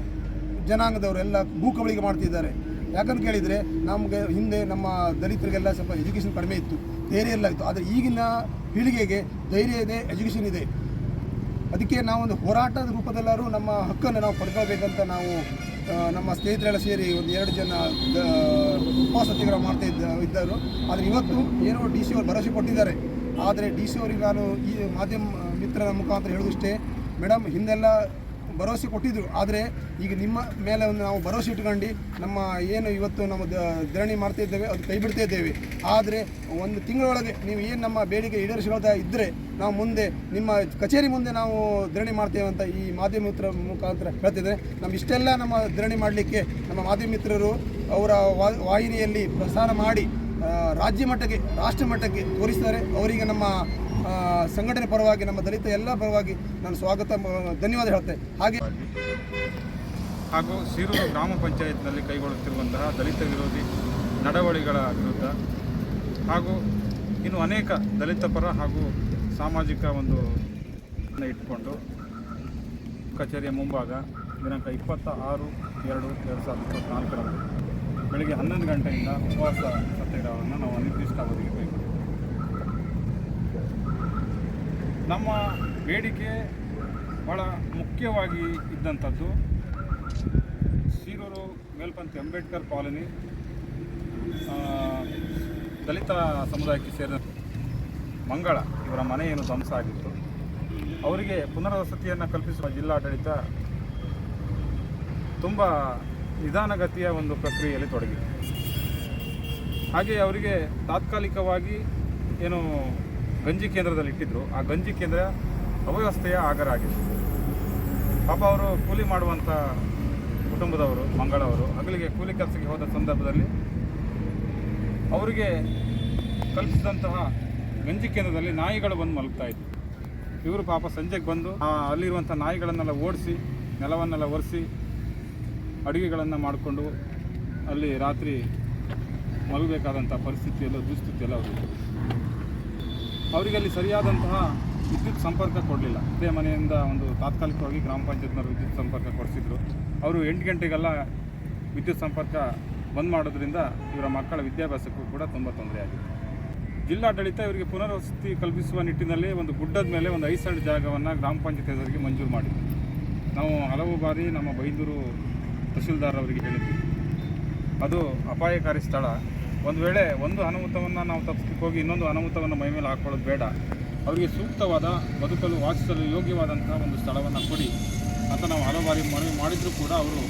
ಜನಾಂಗದವರೆಲ್ಲ ಭೂ ಕಬಳಿಕೆ ಮಾಡ್ತಿದ್ದಾರೆ. ಯಾಕಂತ ಕೇಳಿದರೆ ನಮಗೆ ಹಿಂದೆ ನಮ್ಮ ದಲಿತರಿಗೆಲ್ಲ ಸ್ವಲ್ಪ ಎಜುಕೇಷನ್ ಕಡಿಮೆ ಇತ್ತು. ಧೈರ್ಯ ಎಲ್ಲ ಇತ್ತು. ಆದರೆ ಈಗಿನ ಪೀಳಿಗೆಗೆ ಧೈರ್ಯ ಇದೆ ಎಜುಕೇಷನ್ ಇದೆ. ಅದಕ್ಕೆ ನಾವೊಂದು ಹೋರಾಟದ ರೂಪದಲ್ಲಾದರೂ ನಮ್ಮ ಹಕ್ಕನ್ನು ನಾವು ಪಡ್ಕೋಬೇಕಂತ ನಾವು ನಮ್ಮ ಸ್ನೇಹಿತರೆಲ್ಲ ಸೇರಿ ಒಂದು ಎರಡು ಜನ ಉಪವಾಸ ಸತ್ಯಾಗ್ರಹ ಮಾಡ್ತಾ ಇದ್ದ, ಇದ್ದರು. ಆದರೆ ಇವತ್ತು ಏನೋ ಡಿ ಸಿ ಅವರು ಭರವಸೆ ಕೊಟ್ಟಿದ್ದಾರೆ. ಆದರೆ ಡಿ ಸಿ ಅವರಿಗೆ ನಾನು ಈ ಮಾಧ್ಯಮ ಮಿತ್ರರ ಮುಖಾಂತರ ಹೇಳಿದಷ್ಟೇ ಮೇಡಮ್, ಹಿಂದೆಲ್ಲ ಭರವಸೆ ಕೊಟ್ಟಿದ್ರು. ಆದರೆ ಈಗ ನಿಮ್ಮ ಮೇಲೆ ಒಂದು ನಾವು ಭರವಸೆ ಇಟ್ಕೊಂಡು ನಮ್ಮ ಏನು ಇವತ್ತು ನಮ್ಮ ಧರಣಿ ಮಾಡ್ತಾ ಇದ್ದೇವೆ, ಅದು ಕೈ ಬಿಡ್ತಾ ಇದ್ದೇವೆ. ಆದರೆ ಒಂದು ತಿಂಗಳೊಳಗೆ ನೀವು ಏನು ನಮ್ಮ ಬೇಡಿಕೆ ಈಡೇರಿಸಿಕೊಳ್ತಾ ಇದ್ದರೆ ನಾವು ಮುಂದೆ ನಿಮ್ಮ ಕಚೇರಿ ಮುಂದೆ ನಾವು ಧರಣಿ ಮಾಡ್ತೇವೆ ಅಂತ ಈ ಮಾಧ್ಯಮ ಮಿತ್ರ ಮುಖಾಂತರ ಹೇಳ್ತಿದ್ದಾರೆ ನಮ್ಮ ಇಷ್ಟೆಲ್ಲ ನಮ್ಮ ಧರಣಿ ಮಾಡಲಿಕ್ಕೆ ನಮ್ಮ ಮಾಧ್ಯಮ ಮಿತ್ರರು ಅವರ ವಾಹಿನಿಯಲ್ಲಿ ಪ್ರಸಾರ ಮಾಡಿ ರಾಜ್ಯ ಮಟ್ಟಕ್ಕೆ, ರಾಷ್ಟ್ರ ಮಟ್ಟಕ್ಕೆ ತೋರಿಸ್ತಾರೆ. ಅವರಿಗೆ ನಮ್ಮ ಸಂಘಟನೆ ಪರವಾಗಿ, ನಮ್ಮ ದಲಿತ ಎಲ್ಲ ಪರವಾಗಿ ನಾನು ಸ್ವಾಗತ, ಧನ್ಯವಾದ ಹೇಳ್ತೇನೆ ಹಾಗೆ ಹಾಗೂ ಸೀರೂರು ಗ್ರಾಮ ಪಂಚಾಯತ್ನಲ್ಲಿ ಕೈಗೊಳ್ಳುತ್ತಿರುವಂತಹ ದಲಿತ ವಿರೋಧಿ ನಡವಳಿಗಳ ವಿರುದ್ಧ ಹಾಗೂ ಇನ್ನು ಅನೇಕ ದಲಿತ ಪರ ಹಾಗೂ ಸಾಮಾಜಿಕ ಒಂದು ಇಟ್ಕೊಂಡು ಕಚೇರಿಯ ಮುಂಭಾಗ ದಿನಾಂಕ ಇಪ್ಪತ್ತ ಆರು ಎರಡು ಎರಡು ಸಾವಿರದ ಇಪ್ಪತ್ತ್ನಾಲ್ಕರಂದು ಬೆಳಗ್ಗೆ ಹನ್ನೊಂದು ಗಂಟೆಯಿಂದ ಉಪವಾಸ ಸತ್ಯಾಗ್ರಹವನ್ನು ನಾವು ಅನಿರ್ದಿಷ್ಟ ಅವಧಿಗೆ ಕೈಗೊಂಡಿದ್ದೇವೆ ನಮ್ಮ ಬೇಡಿಕೆ ಬಹಳ ಮುಖ್ಯವಾಗಿ ಇದ್ದಂಥದ್ದು ಸೀರೂರು ಮೇಲ್ಪಂತಿ ಅಂಬೇಡ್ಕರ್ ಕಾಲೋನಿ ದಲಿತ ಸಮುದಾಯಕ್ಕೆ ಸೇರಿದ ಮಂಗಳ ಇವರ ಮನೆ ಏನು ಧ್ವಂಸ ಆಗಿತ್ತು. ಅವರಿಗೆ ಪುನರ್ವಸತಿಯನ್ನು ಕಲ್ಪಿಸುವ ಜಿಲ್ಲಾಡಳಿತ ತುಂಬ ನಿಧಾನಗತಿಯ ಒಂದು ಪ್ರಕ್ರಿಯೆಯಲ್ಲಿ ತೊಡಗಿತ್ತು ಹಾಗೆ ಅವರಿಗೆ ತಾತ್ಕಾಲಿಕವಾಗಿ ಏನು ಗಂಜಿ ಕೇಂದ್ರದಲ್ಲಿ ಇಟ್ಟಿದ್ರು. ಆ ಗಂಜಿ ಕೇಂದ್ರ ಅವ್ಯವಸ್ಥೆಯ ಆಗರ ಆಗಿದೆ ಪಾಪ ಅವರು ಕೂಲಿ ಮಾಡುವಂಥ ಕುಟುಂಬದವರು, ಮಂಗಳವರು, ಹಗಲಿಗೆ ಕೂಲಿ ಕೆಲಸಕ್ಕೆ ಹೋದ ಸಂದರ್ಭದಲ್ಲಿ ಅವರಿಗೆ ಕಲ್ಪಿಸಿದಂತಹ ಗಂಜಿ ಕೇಂದ್ರದಲ್ಲಿ ನಾಯಿಗಳು ಬಂದು ಮಲಗ್ತಾ ಇದ್ವು. ಇವರು ಪಾಪ ಸಂಜೆಗೆ ಬಂದು ಅಲ್ಲಿರುವಂಥ ನಾಯಿಗಳನ್ನೆಲ್ಲ ಓಡಿಸಿ, ನೆಲವನ್ನೆಲ್ಲ ಒರೆಸಿ, ಅಡುಗೆಗಳನ್ನು ಮಾಡಿಕೊಂಡು ಅಲ್ಲಿ ರಾತ್ರಿ ಮಲಗಬೇಕಾದಂಥ ಪರಿಸ್ಥಿತಿಯಲ್ಲೂ, ದುಸ್ಥಿತಿಯಲ್ಲ ಅವರು ಅವರಿಗೆ ಅಲ್ಲಿ ಸರಿಯಾದಂತಹ ವಿದ್ಯುತ್ ಸಂಪರ್ಕ ಕೊಡಲಿಲ್ಲ. ಇದೇ ಮನೆಯಿಂದ ಒಂದು ತಾತ್ಕಾಲಿಕವಾಗಿ ಗ್ರಾಮ ಪಂಚಾಯತ್ನವರು ವಿದ್ಯುತ್ ಸಂಪರ್ಕ ಕೊಡಿಸಿದ್ರು. ಅವರು ಎಂಟು ಗಂಟೆಗೆಲ್ಲ ವಿದ್ಯುತ್ ಸಂಪರ್ಕ ಬಂದ್ ಮಾಡೋದ್ರಿಂದ ಇವರ ಮಕ್ಕಳ ವಿದ್ಯಾಭ್ಯಾಸಕ್ಕೂ ಕೂಡ ತುಂಬ ತೊಂದರೆ ಆಗಿದೆ. ಜಿಲ್ಲಾಡಳಿತ ಇವರಿಗೆ ಪುನರ್ವಸತಿ ಕಲ್ಪಿಸುವ ನಿಟ್ಟಿನಲ್ಲಿ ಒಂದು ಗುಡ್ಡದ ಮೇಲೆ ಒಂದು ಐದು ಸೈಡ್ ಜಾಗವನ್ನು ಗ್ರಾಮ ಪಂಚಾಯತ್ ಮಂಜೂರು ಮಾಡಿದೆ ನಾವು ಹಲವು ಬಾರಿ ನಮ್ಮ ಬೈಂದೂರು ತಹಶೀಲ್ದಾರ್ ಅವರಿಗೆ ಹೇಳಿದ್ವಿ. ಅದು ಅಪಾಯಕಾರಿ ಸ್ಥಳ. ಒಂದು ವೇಳೆ ಒಂದು ಅನಾಹುತವನ್ನು ನಾವು ತಪ್ಪಿಸ್ಲಿಕ್ಕೆ ಹೋಗಿ ಇನ್ನೊಂದು ಅನಾಹುತವನ್ನು ಮೈ ಮೇಲೆ ಹಾಕ್ಕೊಳ್ಳೋದು ಬೇಡ. ಅವರಿಗೆ ಸೂಕ್ತವಾದ ಬದುಕಲು, ವಾಸಿಸಲು ಯೋಗ್ಯವಾದಂತಹ ಒಂದು ಸ್ಥಳವನ್ನು ಕೊಡಿ. ಅಂತ ನಾವು ಹಲವು ಬಾರಿ ಮನವಿ ಮಾಡಿದರೂ ಕೂಡ ಅವರು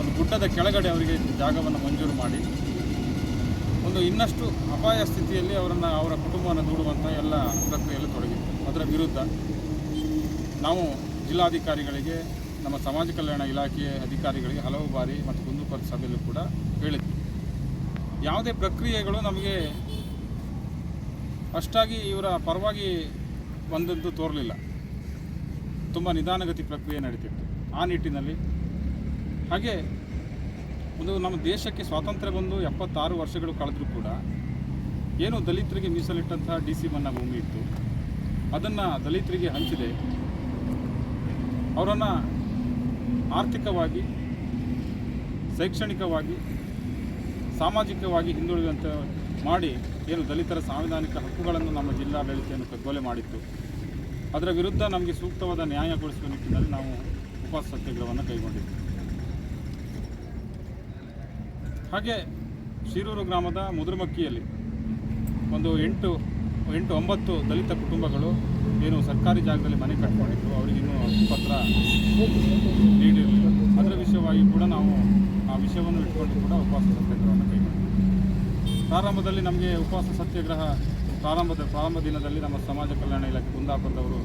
ಒಂದು ಗುಡ್ಡದ ಕೆಳಗಡೆ ಅವರಿಗೆ ಜಾಗವನ್ನು ಮಂಜೂರು ಮಾಡಿ. ಒಂದು ಇನ್ನಷ್ಟು ಅಪಾಯ ಸ್ಥಿತಿಯಲ್ಲಿ ಅವರನ್ನು, ಅವರ ಕುಟುಂಬವನ್ನು ದೂಡುವಂಥ ಎಲ್ಲ ಪ್ರಕ್ರಿಯೆಯಲ್ಲಿ ತೊಡಗಿತ್ತು ಅದರ ವಿರುದ್ಧ ನಾವು ಜಿಲ್ಲಾಧಿಕಾರಿಗಳಿಗೆ, ನಮ್ಮ ಸಮಾಜ ಕಲ್ಯಾಣ ಇಲಾಖೆಯ ಅಧಿಕಾರಿಗಳಿಗೆ ಹಲವು ಬಾರಿ ಮತ್ತು ಕುಂದುಕೊರತೆ ಸಭೆಯಲ್ಲೂ ಕೂಡ ಹೇಳಿದ್ವಿ. ಯಾವುದೇ ಪ್ರಕ್ರಿಯೆಗಳು ನಮಗೆ ಅಷ್ಟಾಗಿ ಇವರ ಪರವಾಗಿ ಬಂದದ್ದು ತೋರಲಿಲ್ಲ. ತುಂಬ ನಿಧಾನಗತಿ ಪ್ರಕ್ರಿಯೆ ನಡೀತಿತ್ತು ಆ ನಿಟ್ಟಿನಲ್ಲಿ. ಹಾಗೆ ಒಂದು ನಮ್ಮ ದೇಶಕ್ಕೆ ಸ್ವಾತಂತ್ರ್ಯ ಬಂದು ಎಪ್ಪತ್ತಾರು ವರ್ಷಗಳು ಕಳೆದರೂ ಕೂಡ ಏನು ದಲಿತರಿಗೆ ಮೀಸಲಿಟ್ಟಂತಹ ಡಿ ಸಿ ಮನ್ನಾ ಭೂಮಿ ಇತ್ತು. ಅದನ್ನು ದಲಿತರಿಗೆ ಹಂಚಿದೆ. ಅವರನ್ನು ಆರ್ಥಿಕವಾಗಿ, ಶೈಕ್ಷಣಿಕವಾಗಿ ಸಾಮಾಜಿಕವಾಗಿ ಹಿಂದುಳಿದಂತೆ ಮಾಡಿ ಏನು ದಲಿತರ ಸಾಂವಿಧಾನಿಕ ಹಕ್ಕುಗಳನ್ನು ನಮ್ಮ ಜಿಲ್ಲಾಡಳಿತೆಯನ್ನು ಕಗ್ಗೊಲೆ ಮಾಡಿತ್ತು. ಅದರ ವಿರುದ್ಧ ನಮಗೆ ಸೂಕ್ತವಾದ ನ್ಯಾಯ ಕೊಡಿಸುವ ನಿಟ್ಟಿನಲ್ಲಿ ನಾವು ಉಪವಾಸ ಸತ್ಯಾಗ್ರಹವನ್ನು ಕೈಗೊಂಡಿದ್ದೆವು ಹಾಗೆ ಶಿರೂರು ಗ್ರಾಮದ ಮುದುರುಮಕ್ಕಿಯಲ್ಲಿ ಒಂದು ಎಂಟು ಎಂಟು ಒಂಬತ್ತು ದಲಿತ ಕುಟುಂಬಗಳು ಏನು ಸರ್ಕಾರಿ ಜಾಗದಲ್ಲಿ ಮನೆ ಕಟ್ಕೊಂಡಿದ್ರು. ಅವರಿಗಿನ್ನೂ ಪತ್ರ ನೀಡಿರಲಿಲ್ಲ. ಅದರ ವಿಷಯವಾಗಿ ಕೂಡ ನಾವು ಆ ವಿಷಯವನ್ನು ಇಟ್ಕೊಂಡು ಕೂಡ ಉಪವಾಸ ಸತ್ಯಾಗ್ರಹವನ್ನು ಕೈಗೊಂಡಿದ್ದೇವೆ ಪ್ರಾರಂಭದಲ್ಲಿ ನಮಗೆ ಉಪವಾಸ ಸತ್ಯಾಗ್ರಹ ಪ್ರಾರಂಭದ ಪ್ರಾರಂಭ ದಿನದಲ್ಲಿ ನಮ್ಮ ಸಮಾಜ ಕಲ್ಯಾಣ ಇಲಾಖೆ ಕುಂದಾಪುರದವರು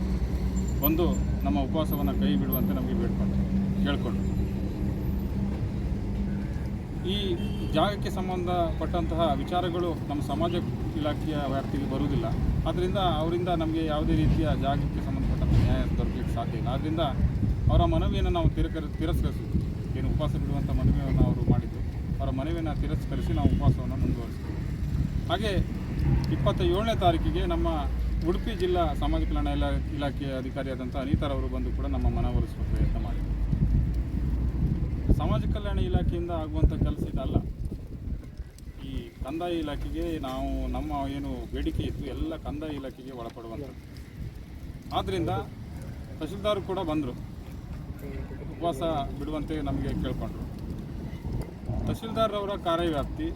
ಬಂದು ನಮ್ಮ ಉಪವಾಸವನ್ನು ಕೈ ಬಿಡುವಂತೆ ನಮಗೆ ಬೇಡ್ಕೊಂಡ್ರು ಕೇಳಿಕೊಂಡ್ರು. ಈ ಜಾಗಕ್ಕೆ ಸಂಬಂಧಪಟ್ಟಂತಹ ವಿಚಾರಗಳು ನಮ್ಮ ಸಮಾಜ ಇಲಾಖೆಯ ವ್ಯಾಪ್ತಿಗೆ ಬರುವುದಿಲ್ಲ. ಆದ್ದರಿಂದ ಅವರಿಂದ ನಮಗೆ ಯಾವುದೇ ರೀತಿಯ ಜಾಗಕ್ಕೆ ಸಂಬಂಧಪಟ್ಟಂಥ ನ್ಯಾಯ ದೊರಕಲಿಕ್ಕೆ ಸಾಧ್ಯ ಇಲ್ಲ. ಆದ್ದರಿಂದ ಅವರ ಮನವಿಯನ್ನು ನಾವು ತಿರಕರ ತಿರಸ್ಕರಿಸಿದ್ವಿ ಏನು ಉಪವಾಸ ಮನವಿಯನ್ನು ಅವರು ಮಾಡಿದ್ದು. ಅವರ ಮನವಿ ಮನವಿಯನ್ನು ತಿರಸ್ಕರಿಸಿ ನಾವು ಉಪವಾಸವನ್ನು ಮುಂದುವರಿಸ್ತೀವಿ ಹಾಗೆ ಇಪ್ಪತ್ತ ಏಳನೇ ತಾರೀಕಿಗೆ ನಮ್ಮ ಉಡುಪಿ ಜಿಲ್ಲಾ ಸಮಾಜ ಕಲ್ಯಾಣ ಇಲಾ, ಇಲಾಖೆಯ ಅಧಿಕಾರಿಯಾದಂಥ ಅನಿತಾರವರು ಬಂದು ಕೂಡ ನಮ್ಮ ಮನವೊಲಿಸುವ ಪ್ರಯತ್ನ ಮಾಡಿದರು. ಸಮಾಜ ಕಲ್ಯಾಣ ಇಲಾಖೆಯಿಂದ ಆಗುವಂಥ ಕೆಲಸ ಇದಲ್ಲ. ಈ ಕಂದಾಯ ಇಲಾಖೆಗೆ ನಾವು ನಮ್ಮ ಏನು ಬೇಡಿಕೆ ಇತ್ತು ಎಲ್ಲ ಕಂದಾಯ ಇಲಾಖೆಗೆ ಒಳಪಡುವಂಥದ್ದು. ಆದ್ದರಿಂದ ತಹಶೀಲ್ದಾರ್ ಕೂಡ ಬಂದರು. ಉಪವಾಸ ಬಿಡುವಂತೆ ನಮಗೆ ಕೇಳ್ಕೊಂಡ್ರು. ತಹಶೀಲ್ದಾರ್ ಅವರ ಕಾರ್ಯವ್ಯಾಪ್ತಿ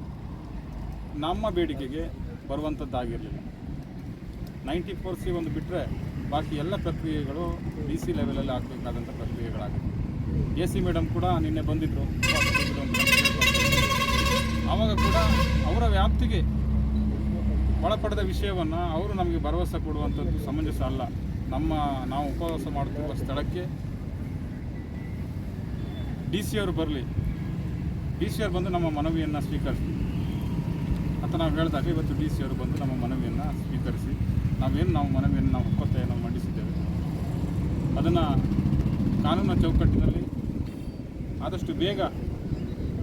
ನಮ್ಮ ಬೇಡಿಕೆಗೆ ಬರುವಂಥದ್ದಾಗಿರಲಿಲ್ಲ ನೈಂಟಿ ಫೋರ್ ಸಿ ಒಂದು ಬಿಟ್ಟರೆ ಬಾಕಿ ಎಲ್ಲ ಪ್ರಕ್ರಿಯೆಗಳು ಡಿ ಸಿ ಲೆವೆಲಲ್ಲಿ ಆಗಬೇಕಾದಂಥ ಪ್ರಕ್ರಿಯೆಗಳಾಗಿವೆ. ಎ ಸಿ ಮೇಡಮ್ ಕೂಡ ನಿನ್ನೆ ಬಂದಿದ್ದರು ಆವಾಗ ಕೂಡ ಅವರ ವ್ಯಾಪ್ತಿಗೆ ಒಳಪಡೆದ ವಿಷಯವನ್ನು ಅವರು ನಮಗೆ ಭರವಸೆ ಕೊಡುವಂಥದ್ದು ಸಮಂಜಸ ಅಲ್ಲ. ನಮ್ಮ ನಾವು ಉಪವಾಸ ಮಾಡುತ್ತಿರುವ ಸ್ಥಳಕ್ಕೆ ಡಿ ಸಿ ಅವರು ಬರಲಿ ಡಿ ಸಿ ಅವರು ಬಂದು ನಮ್ಮ ಮನವಿಯನ್ನು ಸ್ವೀಕರಿಸಿ. ಅಂತ ನಾವು ಹೇಳಿದಾಗ ಇವತ್ತು ಡಿ ಸಿ ಅವರು ಬಂದು ನಮ್ಮ ಮನವಿಯನ್ನು ಸ್ವೀಕರಿಸಿ, ನಾವೇನು ನಾವು ಮನವಿಯನ್ನು ನಾವು ಒಪ್ಪತ್ತೆಯನ್ನು ಮಂಡಿಸಿದ್ದೇವೆ. ಅದನ್ನು ಕಾನೂನಿನ ಚೌಕಟ್ಟಿನಲ್ಲಿ ಆದಷ್ಟು ಬೇಗ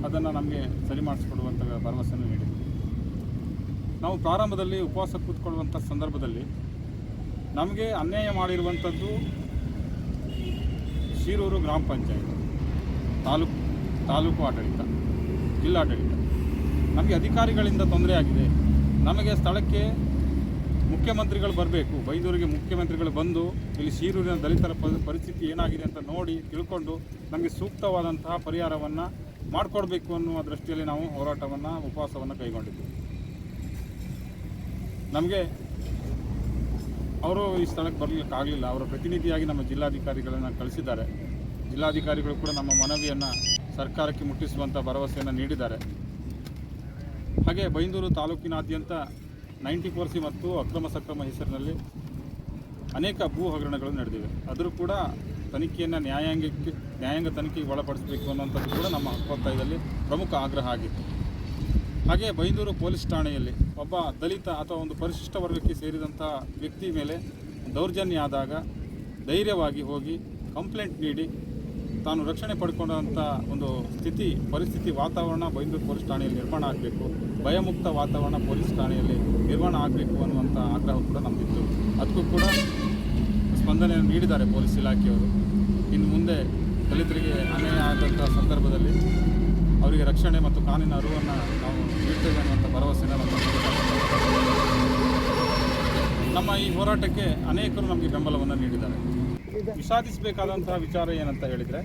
ಅದನ್ನು ನಮಗೆ ಸರಿ ಮಾಡಿಸ್ಕೊಡುವಂಥ ಭರವಸೆಯನ್ನು ನೀಡಿದೆ ನಾವು ಪ್ರಾರಂಭದಲ್ಲಿ ಉಪವಾಸ ಕೂತ್ಕೊಳ್ಳುವಂಥ ಸಂದರ್ಭದಲ್ಲಿ ನಮಗೆ ಅನ್ಯಾಯ ಮಾಡಿರುವಂಥದ್ದು ಶಿರೂರು ಗ್ರಾಮ ಪಂಚಾಯತ್, ತಾಲೂಕು ತಾಲೂಕು ಆಡಳಿತ. ಜಿಲ್ಲಾಡಳಿತ. ನಮಗೆ ಅಧಿಕಾರಿಗಳಿಂದ ತೊಂದರೆ ಆಗಿದೆ. ನಮಗೆ ಸ್ಥಳಕ್ಕೆ ಮುಖ್ಯಮಂತ್ರಿಗಳು ಬರಬೇಕು. ಬೈದೂರಿಗೆ ಮುಖ್ಯಮಂತ್ರಿಗಳು ಬಂದು ಇಲ್ಲಿ ಶಿರೂರಿನ ದಲಿತರ ಪರಿಸ್ಥಿತಿ ಏನಾಗಿದೆ ಅಂತ ನೋಡಿ ತಿಳ್ಕೊಂಡು ನಮಗೆ ಸೂಕ್ತವಾದಂತಹ ಪರಿಹಾರವನ್ನು ಮಾಡಿಕೊಡ್ಬೇಕು ಅನ್ನುವ ದೃಷ್ಟಿಯಲ್ಲಿ ನಾವು ಹೋರಾಟವನ್ನು, ಉಪವಾಸವನ್ನು ಕೈಗೊಂಡಿದ್ದೇವೆ. ನಮಗೆ ಅವರು ಈ ಸ್ಥಳಕ್ಕೆ ಬರಲಿಕ್ಕೆ ಆಗಲಿಲ್ಲ ಅವರ ಪ್ರತಿನಿಧಿಯಾಗಿ ನಮ್ಮ ಜಿಲ್ಲಾಧಿಕಾರಿಗಳನ್ನು ಕಳಿಸಿದ್ದಾರೆ. ಜಿಲ್ಲಾಧಿಕಾರಿಗಳು ಕೂಡ ನಮ್ಮ ಮನವಿಯನ್ನು ಸರ್ಕಾರಕ್ಕೆ ಮುಟ್ಟಿಸುವಂಥ ಭರವಸೆಯನ್ನು ನೀಡಿದ್ದಾರೆ. ಹಾಗೆ ಬೈಂದೂರು ತಾಲೂಕಿನಾದ್ಯಂತ ನೈಂಟಿ ಫೋರ್ ಸಿ ಮತ್ತು ಅಕ್ರಮ ಸಕ್ರಮ ಹೆಸರಿನಲ್ಲಿ ಅನೇಕ ಭೂ ಹಗರಣಗಳು ನಡೆದಿವೆ. ಆದರೂ ಕೂಡ ತನಿಖೆಯನ್ನು ನ್ಯಾಯಾಂಗಕ್ಕೆ, ನ್ಯಾಯಾಂಗ ತನಿಖೆಗೆ ಒಳಪಡಿಸಬೇಕು ಅನ್ನುವಂಥದ್ದು ಕೂಡ ನಮ್ಮ ಹಕ್ಕೊತ್ತಾಯದಲ್ಲಿ ಪ್ರಮುಖ ಆಗ್ರಹ ಆಗಿತ್ತು. ಹಾಗೆ ಬೈಂದೂರು ಪೊಲೀಸ್ ಠಾಣೆಯಲ್ಲಿ ಒಬ್ಬ ದಲಿತ ಅಥವಾ ಒಂದು ಪರಿಶಿಷ್ಟ ವರ್ಗಕ್ಕೆ ಸೇರಿದಂತಹ ವ್ಯಕ್ತಿ ಮೇಲೆ ದೌರ್ಜನ್ಯ ಆದಾಗ ಧೈರ್ಯವಾಗಿ ಹೋಗಿ ಕಂಪ್ಲೇಂಟ್ ನೀಡಿ ತಾನು ರಕ್ಷಣೆ ಪಡ್ಕೊಂಡಂಥ ಒಂದು ಸ್ಥಿತಿ, ಪರಿಸ್ಥಿತಿ ವಾತಾವರಣ ಬೈಂದೂರು ಪೊಲೀಸ್ ಠಾಣೆಯಲ್ಲಿ ನಿರ್ಮಾಣ ಆಗಬೇಕು. ಭಯಮುಕ್ತ ವಾತಾವರಣ ಪೊಲೀಸ್ ಠಾಣೆಯಲ್ಲಿ ನಿರ್ಮಾಣ ಆಗಬೇಕು ಅನ್ನುವಂಥ ಆಗ್ರಹ ಕೂಡ ನಮ್ಮದಿತ್ತು ಅದಕ್ಕೂ ಕೂಡ ಸ್ಪಂದನೆಯನ್ನು ನೀಡಿದ್ದಾರೆ ಪೊಲೀಸ್ ಇಲಾಖೆಯವರು. ಇನ್ನು ಮುಂದೆ ದಲಿತರಿಗೆ ಅನ್ಯಾಯ ಆದಂಥ ಸಂದರ್ಭದಲ್ಲಿ ಅವರಿಗೆ ರಕ್ಷಣೆ ಮತ್ತು ಕಾನೂನಿನ ಅರಿವನ್ನು ನಾವು ನೀಡ್ತೇವೆ ಅನ್ನುವಂಥ ಭರವಸೆನ ನಮ್ಮ ನಮ್ಮ ಈ ಹೋರಾಟಕ್ಕೆ ಅನೇಕರು ನಮಗೆ ಬೆಂಬಲವನ್ನು ನೀಡಿದ್ದಾರೆ. ವಿಷಾದಿಸಬೇಕಾದಂತಹ ವಿಚಾರ ಏನಂತ ಹೇಳಿದರೆ,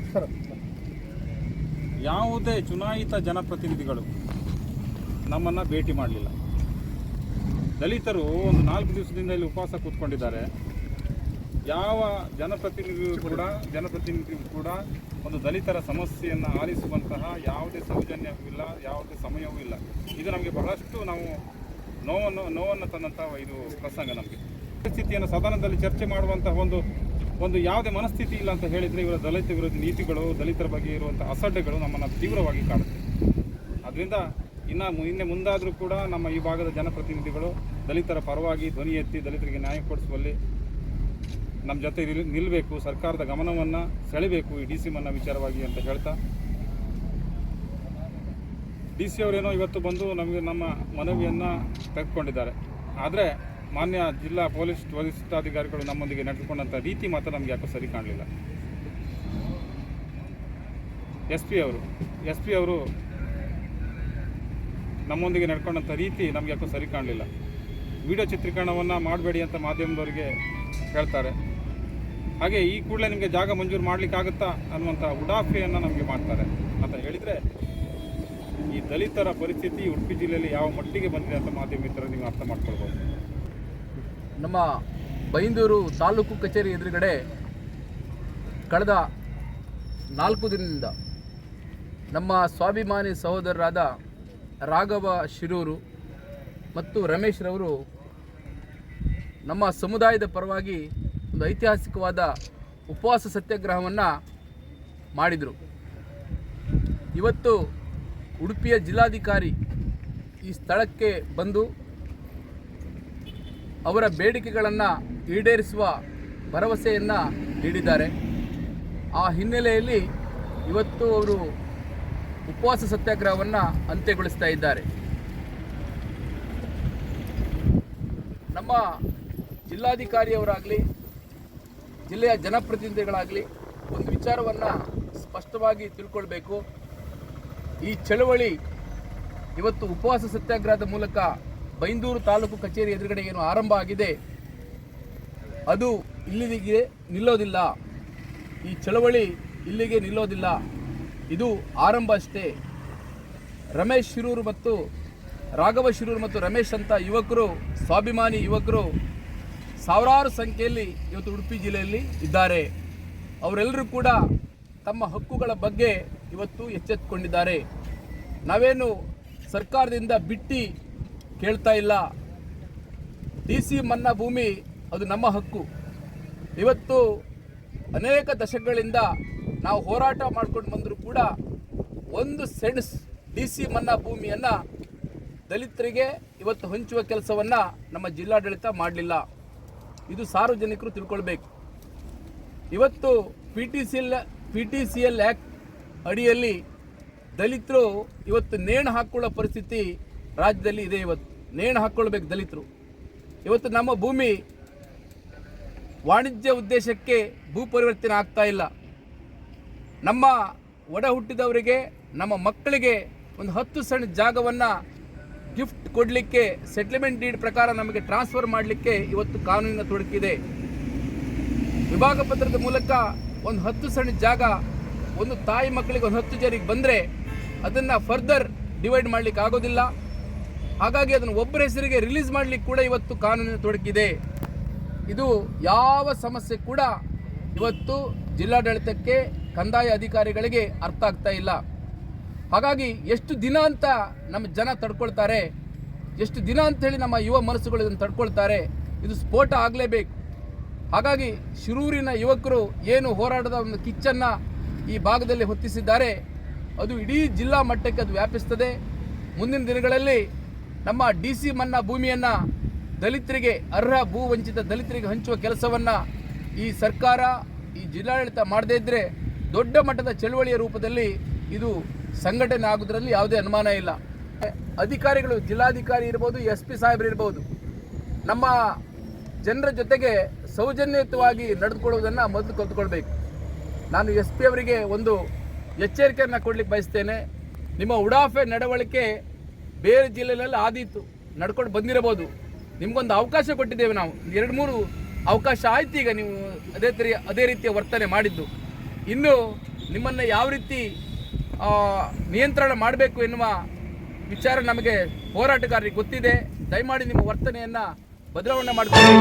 ಯಾವುದೇ ಚುನಾಯಿತ ಜನಪ್ರತಿನಿಧಿಗಳು ನಮ್ಮನ್ನು ಭೇಟಿ ಮಾಡಲಿಲ್ಲ. ದಲಿತರು ಒಂದು ನಾಲ್ಕು ದಿವಸದಿಂದ ಇಲ್ಲಿ ಉಪವಾಸ ಕೂತ್ಕೊಂಡಿದ್ದಾರೆ. ಯಾವ ಜನಪ್ರತಿನಿಧಿಗಳು ಕೂಡ ಜನಪ್ರತಿನಿಧಿಗಳು ಕೂಡ ಒಂದು ದಲಿತರ ಸಮಸ್ಯೆಯನ್ನು ಆಲಿಸುವಂತಹ ಯಾವುದೇ ಸೌಜನ್ಯವೂ ಇಲ್ಲ, ಯಾವುದೇ ಸಮಯವೂ ಇಲ್ಲ. ಇದು ನಮಗೆ ಬಹಳಷ್ಟು ನಾವು ನೋವನ್ನು ನೋವನ್ನು ತಂದಂತಹ ಇದು ಪ್ರಸಂಗ ನಮಗೆ. ಪರಿಸ್ಥಿತಿಯನ್ನು ಸದನದಲ್ಲಿ ಚರ್ಚೆ ಮಾಡುವಂತಹ ಒಂದು ಒಂದು ಯಾವುದೇ ಮನಸ್ಥಿತಿ ಇಲ್ಲ ಅಂತ ಹೇಳಿದರೆ ಇವರ ದಲಿತ ವಿರೋಧಿ ನೀತಿಗಳು, ದಲಿತರ ಬಗ್ಗೆ ಇರುವಂಥ ಅಸಡ್ಡೆಗಳು ನಮ್ಮನ್ನು ತೀವ್ರವಾಗಿ ಕಾಡುತ್ತೆ. ಅದರಿಂದ ಇನ್ನು ಇನ್ನೇ ಮುಂದಾದರೂ ಕೂಡ ನಮ್ಮ ಈ ಭಾಗದ ಜನಪ್ರತಿನಿಧಿಗಳು ದಲಿತರ ಪರವಾಗಿ ಧ್ವನಿ ಎತ್ತಿ ದಲಿತರಿಗೆ ನ್ಯಾಯ ಕೊಡಿಸುವಲ್ಲಿ ನಮ್ಮ ಜೊತೆ ನಿಲ್- ನಿಲ್ಲಬೇಕು ಸರ್ಕಾರದ ಗಮನವನ್ನು ಸೆಳೆಬೇಕು ಈ ಡಿ ಸಿ ಮನ್ನಾ ವಿಚಾರವಾಗಿ ಅಂತ ಹೇಳ್ತಾ. ಡಿ ಸಿ ಅವರೇನೋ ಇವತ್ತು ಬಂದು ನಮಗೆ ನಮ್ಮ ಮನವಿಯನ್ನು ತೆಗೆದುಕೊಂಡಿದ್ದಾರೆ. ಆದರೆ ಮಾನ್ಯ ಜಿಲ್ಲಾ ಪೊಲೀಸ್ ವರಿಷ್ಠಾಧಿಕಾರಿಗಳು ನಮ್ಮೊಂದಿಗೆ ನಡೆದುಕೊಂಡಂಥ ರೀತಿ ಮಾತ್ರ ನಮಗೆ ಯಾಕೋ ಸರಿ ಕಾಣಲಿಲ್ಲ. ಎಸ್ ಪಿ ಅವರು, ಎಸ್ ಪಿ ಅವರು ನಮ್ಮೊಂದಿಗೆ ನಡ್ಕೊಂಡಂಥ ರೀತಿ ನಮಗೆ ಯಾಕೋ ಸರಿ ಕಾಣಲಿಲ್ಲ. ವಿಡಿಯೋ ಚಿತ್ರೀಕರಣವನ್ನು ಮಾಡಬೇಡಿ ಅಂತ ಮಾಧ್ಯಮದವರಿಗೆ ಹೇಳ್ತಾರೆ. ಹಾಗೆ ಈ ಕೂಡಲೇ ನಿಮಗೆ ಜಾಗ ಮಂಜೂರು ಮಾಡಲಿಕ್ಕಾಗುತ್ತಾ ಅನ್ನುವಂಥ ಉಡಾಫೆಯನ್ನು ನಮಗೆ ಮಾಡ್ತಾರೆ. ಅಂತ ಹೇಳಿದರೆ ಈ ದಲಿತರ ಪರಿಸ್ಥಿತಿ ಉಡುಪಿ ಜಿಲ್ಲೆಯಲ್ಲಿ ಯಾವ ಮಟ್ಟಿಗೆ ಬಂದಿದೆ ಅಂತ ಮಾಧ್ಯಮ ಮಿತ್ರರು ನೀವು ಅರ್ಥ ಮಾಡ್ಕೊಳ್ಬೋದು. ನಮ್ಮ ಬೈಂದೂರು ತಾಲೂಕು ಕಚೇರಿ ಎದುರುಗಡೆ ಕಳೆದ ನಾಲ್ಕು ದಿನದಿಂದ ನಮ್ಮ ಸ್ವಾಭಿಮಾನಿ ಸಹೋದರರಾದ ರಾಘವ ಶಿರೂರು ಮತ್ತು ರಮೇಶ್ ರವರು ನಮ್ಮ ಸಮುದಾಯದ ಪರವಾಗಿ ಒಂದು ಐತಿಹಾಸಿಕವಾದ ಉಪವಾಸ ಸತ್ಯಾಗ್ರಹವನ್ನು ಮಾಡಿದರು. ಇವತ್ತು ಉಡುಪಿಯ ಜಿಲ್ಲಾಧಿಕಾರಿ ಈ ಸ್ಥಳಕ್ಕೆ ಬಂದು ಅವರ ಬೇಡಿಕೆಗಳನ್ನು ಈಡೇರಿಸುವ ಭರವಸೆಯನ್ನು ನೀಡಿದ್ದಾರೆ. ಆ ಹಿನ್ನೆಲೆಯಲ್ಲಿ ಇವತ್ತು ಅವರು ಉಪವಾಸ ಸತ್ಯಾಗ್ರಹವನ್ನು ಅಂತ್ಯಗೊಳಿಸ್ತಾ ಇದ್ದಾರೆ. ನಮ್ಮ ಜಿಲ್ಲಾಧಿಕಾರಿಯವರಾಗಲಿ, ಜಿಲ್ಲೆಯ ಜನಪ್ರತಿನಿಧಿಗಳಾಗಲಿ ಒಂದು ವಿಚಾರವನ್ನು ಸ್ಪಷ್ಟವಾಗಿ ತಿಳ್ಕೊಳ್ಬೇಕು. ಈ ಚಳವಳಿ ಇವತ್ತು ಉಪವಾಸ ಸತ್ಯಾಗ್ರಹದ ಮೂಲಕ ಬೈಂದೂರು ತಾಲೂಕು ಕಚೇರಿ ಎದುರುಗಡೆ ಏನು ಆರಂಭ ಆಗಿದೆ, ಅದು ಇಲ್ಲಿಗೆ ನಿಲ್ಲೋದಿಲ್ಲ. ಈ ಚಳವಳಿ ಇಲ್ಲಿಗೆ ನಿಲ್ಲೋದಿಲ್ಲ. ಇದು ಆರಂಭ ಅಷ್ಟೇ. ರಮೇಶ್ ಶಿರೂರು ಮತ್ತು ರಾಘವ ಶಿರೂರು ಮತ್ತು ರಮೇಶ್ ಅಂತ ಯುವಕರು, ಸ್ವಾಭಿಮಾನಿ ಯುವಕರು ಸಾವಿರಾರು ಸಂಖ್ಯೆಯಲ್ಲಿ ಇವತ್ತು ಉಡುಪಿ ಜಿಲ್ಲೆಯಲ್ಲಿ ಇದ್ದಾರೆ. ಅವರೆಲ್ಲರೂ ಕೂಡ ತಮ್ಮ ಹಕ್ಕುಗಳ ಬಗ್ಗೆ ಇವತ್ತು ಎಚ್ಚೆತ್ತುಕೊಂಡಿದ್ದಾರೆ ನಾವೇನು ಸರ್ಕಾರದಿಂದ ಬಿಟ್ಟು ಕೇಳ್ತಾ ಇಲ್ಲ. ಡಿ ಸಿ ಮನ್ನಾ ಭೂಮಿ ಅದು ನಮ್ಮ ಹಕ್ಕು. ಇವತ್ತು ಅನೇಕ ದಶಕಗಳಿಂದ ನಾವು ಹೋರಾಟ ಮಾಡ್ಕೊಂಡು ಬಂದರೂ ಕೂಡ ಒಂದು ಸೆಣಸ್ ಡಿ ಸಿ ಮನ್ನಾ ಭೂಮಿಯನ್ನು ದಲಿತರಿಗೆ ಇವತ್ತು ಹಂಚುವ ಕೆಲಸವನ್ನು ನಮ್ಮ ಜಿಲ್ಲಾಡಳಿತ ಮಾಡಲಿಲ್ಲ. ಇದು ಸಾರ್ವಜನಿಕರು ತಿಳ್ಕೊಳ್ಬೇಕು. ಇವತ್ತು P T C L P T C L act ಅಡಿಯಲ್ಲಿ ದಲಿತರು ಇವತ್ತು ನೇಣು ಹಾಕ್ಕೊಳ್ಳೋ ಪರಿಸ್ಥಿತಿ ರಾಜ್ಯದಲ್ಲಿ ಇದೆ ಇವತ್ತು. ನೇಣು ಹಾಕ್ಕೊಳ್ಬೇಕು ದಲಿತರು. ಇವತ್ತು ನಮ್ಮ ಭೂಮಿ ವಾಣಿಜ್ಯ ಉದ್ದೇಶಕ್ಕೆ ಭೂ ಪರಿವರ್ತನೆ ಆಗ್ತಾ ಇಲ್ಲ. ನಮ್ಮ ಒಡ ಹುಟ್ಟಿದವರಿಗೆ, ನಮ್ಮ ಮಕ್ಕಳಿಗೆ ಒಂದು ಹತ್ತು ಸಣ್ಣ ಜಾಗವನ್ನು ಗಿಫ್ಟ್ ಕೊಡಲಿಕ್ಕೆ ಸೆಟ್ಲ್ಮೆಂಟ್ ಡೀಡ್ ಪ್ರಕಾರ ನಮಗೆ ಟ್ರಾನ್ಸ್ಫರ್ ಮಾಡಲಿಕ್ಕೆ ಇವತ್ತು ಕಾನೂನಿನ ತೊಡಕಿದೆ ವಿಭಾಗ ಪತ್ರದ ಮೂಲಕ ಒಂದು ಹತ್ತು ಸಣ್ಣ ಜಾಗ ಒಂದು ತಾಯಿ ಮಕ್ಕಳಿಗೆ ಒಂದು ಹತ್ತು ಜನರಿಗೆ ಬಂದರೆ ಅದನ್ನು ಫರ್ದರ್ ಡಿವೈಡ್ ಮಾಡಲಿಕ್ಕೆ ಆಗೋದಿಲ್ಲ. ಹಾಗಾಗಿ ಅದನ್ನು ಒಬ್ಬರ ಹೆಸರಿಗೆ ರಿಲೀಸ್ ಮಾಡಲಿಕ್ಕೆ ಕೂಡ ಇವತ್ತು ಕಾನೂನಿನ ತೊಡಕಿದೆ. ಇದು ಯಾವ ಸಮಸ್ಯೆ ಕೂಡ ಇವತ್ತು ಜಿಲ್ಲಾಡಳಿತಕ್ಕೆ ಕಂದಾಯ ಅಧಿಕಾರಿಗಳಿಗೆ ಅರ್ಥ ಆಗ್ತಾ ಇಲ್ಲ. ಹಾಗಾಗಿ ಎಷ್ಟು ದಿನ ಅಂತ ನಮ್ಮ ಜನ ತಡ್ಕೊಳ್ತಾರೆ, ಎಷ್ಟು ದಿನ ಅಂತೇಳಿ ನಮ್ಮ ಯುವ ಮನಸ್ಸುಗಳು ಇದನ್ನು ತಡ್ಕೊಳ್ತಾರೆ, ಇದು ಸ್ಫೋಟ ಆಗಲೇಬೇಕು. ಹಾಗಾಗಿ ಶಿರೂರಿನ ಯುವಕರು ಏನು ಹೋರಾಟದ ಒಂದು ಕಿಚ್ಚನ್ನು ಈ ಭಾಗದಲ್ಲಿ ಹೊತ್ತಿಸಿದ್ದಾರೆ, ಅದು ಇಡೀ ಜಿಲ್ಲಾ ಮಟ್ಟಕ್ಕೆ ಅದು ವ್ಯಾಪಿಸ್ತದೆ. ಮುಂದಿನ ದಿನಗಳಲ್ಲಿ ನಮ್ಮ ಡಿ ಸಿ ಮನ್ನಾ ಭೂಮಿಯನ್ನು ದಲಿತರಿಗೆ ಅರ್ಹ ಭೂ ವಂಚಿತ ದಲಿತರಿಗೆ ಹಂಚುವ ಕೆಲಸವನ್ನು ಈ ಸರ್ಕಾರ, ಈ ಜಿಲ್ಲಾಡಳಿತ ಮಾಡದೇ ಇದ್ದರೆ ದೊಡ್ಡ ಮಟ್ಟದ ಚಳುವಳಿಯ ರೂಪದಲ್ಲಿ ಇದು ಸಂಘಟನೆ ಆಗೋದ್ರಲ್ಲಿ ಯಾವುದೇ ಅನುಮಾನ ಇಲ್ಲ. ಅಧಿಕಾರಿಗಳು, ಜಿಲ್ಲಾಧಿಕಾರಿ ಇರ್ಬೋದು, ಎಸ್ ಪಿ ಸಾಹೇಬರು ಇರ್ಬೋದು, ನಮ್ಮ ಜನರ ಜೊತೆಗೆ ಸೌಜನ್ಯಯುತವಾಗಿ ನಡೆದುಕೊಳ್ಳುವುದನ್ನು ಮೊದಲು ಕಲ್ತ್ಕೊಳ್ಬೇಕು. ನಾನು ಎಸ್ ಪಿ ಅವರಿಗೆ ಒಂದು ಎಚ್ಚರಿಕೆಯನ್ನು ಕೊಡ್ಲಿಕ್ಕೆ ಬಯಸ್ತೇನೆ. ನಿಮ್ಮ ಉಡಾಫೆ ನಡವಳಿಕೆ ಬೇರೆ ಜಿಲ್ಲೆಲೆಲ್ಲ ಆದಿತ್ತು ನಡ್ಕೊಂಡು ಬಂದಿರಬಹುದು. ನಿಮ್ಗೊಂದು ಅವಕಾಶ ಕೊಟ್ಟಿದ್ದೇವೆ ನಾವು. ಎರಡು ಮೂರು ಅವಕಾಶ ಆಯ್ತು ಈಗ ನೀವು ಅದೇ ತರ, ಅದೇ ರೀತಿಯ ವರ್ತನೆ ಮಾಡಿದ್ದು. ಇನ್ನು ನಿಮ್ಮನ್ನು ಯಾವ ರೀತಿ ನಿಯಂತ್ರಣ ಮಾಡಬೇಕು ಎನ್ನುವ ವಿಚಾರ ನಮಗೆ ಹೋರಾಟಗಾರರಿಗೆ ಗೊತ್ತಿದೆ. ದಯಮಾಡಿ ನಿಮ್ಮ ವರ್ತನೆಯನ್ನು ಬದಲಾವಣೆ ಮಾಡಿಕೊಳ್ಳಿ.